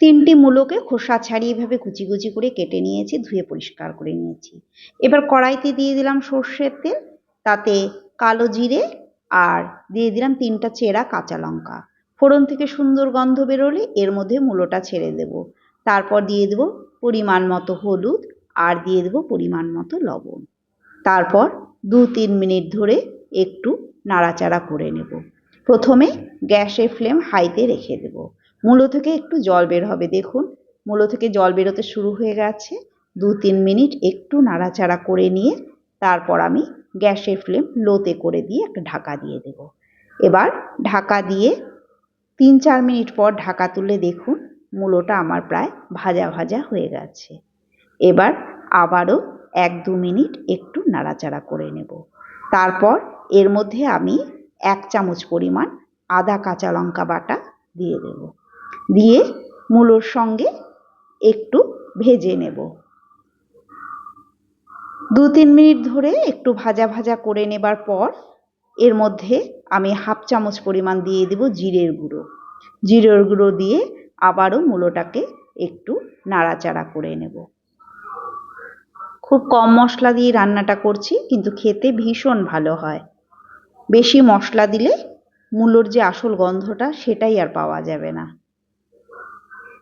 তিনটি মূলোকে খোসা ছাড়িয়ে এভাবে কুচি কুচি করে কেটে নিয়েছি, ধুয়ে পরিষ্কার করে নিয়েছি। এবার কড়াইতে দিয়ে দিলাম সর্ষের তেল, তাতে কালো জিরে আর দিয়ে দিলাম তিনটা চেরা কাঁচা লঙ্কা। ফোড়ন থেকে সুন্দর গন্ধ বেরোলে এর মধ্যে মূলোটা ছেড়ে দেব। তারপর দিয়ে দেবো পরিমাণ মতো হলুদ আর দিয়ে দেবো পরিমাণ মতো লবণ। তারপর দু তিন মিনিট ধরে একটু নাড়াচাড়া করে নেব। প্রথমে গ্যাসের ফ্লেম হাইতে রেখে দেব। মূলো থেকে একটু জল বের হবে, দেখুন। মূলো থেকে জল বেরোতে শুরু হয়ে গেছে। দু তিন মিনিট একটু নাড়াচাড়া করে নিয়ে তারপর আমি গ্যাসের ফ্লেম লোতে করে দিয়ে একটা ঢাকা দিয়ে দেব। এবার ঢাকা দিয়ে তিন চার মিনিট পর ঢাকা তুলে দেখুন, মূলোটা আমার প্রায় ভাজা ভাজা হয়ে গেছে। এবার আবারও এক দু মিনিট একটু নাড়াচাড়া করে নেব। তারপর এর মধ্যে আমি এক চামচ পরিমাণ আদা, কাঁচা লঙ্কা বাটা দিয়ে দেব। দিয়ে মূলোর সঙ্গে একটু ভেজে নেব। দু তিন মিনিট ধরে একটু ভাজা ভাজা করে নেবার পর এর মধ্যে আমি হাফ চামচ পরিমাণ দিয়ে দেব জিরের গুঁড়ো। জিরের গুঁড়ো দিয়ে আবারও মূলোটাকে একটু নাড়াচাড়া করে নেব। খুব কম মশলা দিয়ে রান্নাটা করছি, কিন্তু খেতে ভীষণ ভালো হয়। বেশি মশলা দিলে মূলোর যে আসল গন্ধটা সেটাই আর পাওয়া যাবে না।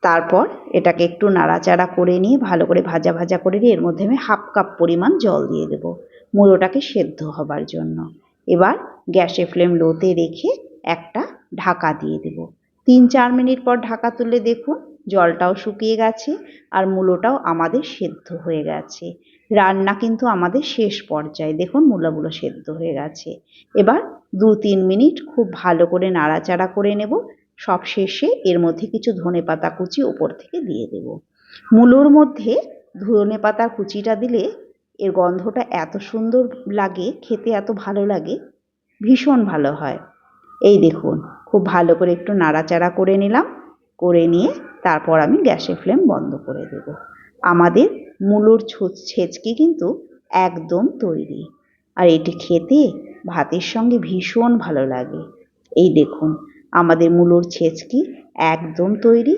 তারপর এটাকে একটু নাড়াচাড়া করে নিয়ে ভালো করে ভাজা ভাজা করে নিয়ে এর মধ্যে আমি হাফ কাপ পরিমাণ জল দিয়ে দেবো। মূলোটাকে সেদ্ধ হবার জন্য। এবার গ্যাসে ফ্লেম লোতে রেখে একটা ঢাকা দিয়ে দেবো। তিন চার মিনিট পর ঢাকা তুলে দেখুন, জলটাও শুকিয়ে গেছে আর মূলোটাও আমাদের সেদ্ধ হয়ে গেছে। রান্না কিন্তু আমাদের শেষ পর্যায়ে। দেখুন মূলাগুলো সেদ্ধ হয়ে গেছে। এবার দু তিন মিনিট খুব ভালো করে নাড়াচাড়া করে নেব। সব শেষে এর মধ্যে কিছু ধনে পাতা কুচি ওপর থেকে দিয়ে দেব। মূলোর মধ্যে ধনে পাতার কুচিটা দিলে এর গন্ধটা এত সুন্দর লাগে, খেতে এত ভালো লাগে, ভীষণ ভালো হয়। এই দেখুন, খুব ভালো করে একটু নাড়াচাড়া করে নিলাম, করে নিয়ে তারপর আমি গ্যাসের ফ্লেম বন্ধ করে দেব। আমাদের মূলোর ছেচকি কিন্তু একদম তৈরি। আর এটি খেতে ভাতের সঙ্গে ভীষণ ভালো লাগে। এই দেখুন আমাদের মূলোর ছেঁচকি একদম তৈরি।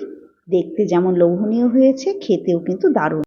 দেখতে যেমন লোভনীয় হয়েছে খেতেও কিন্তু দারুণ।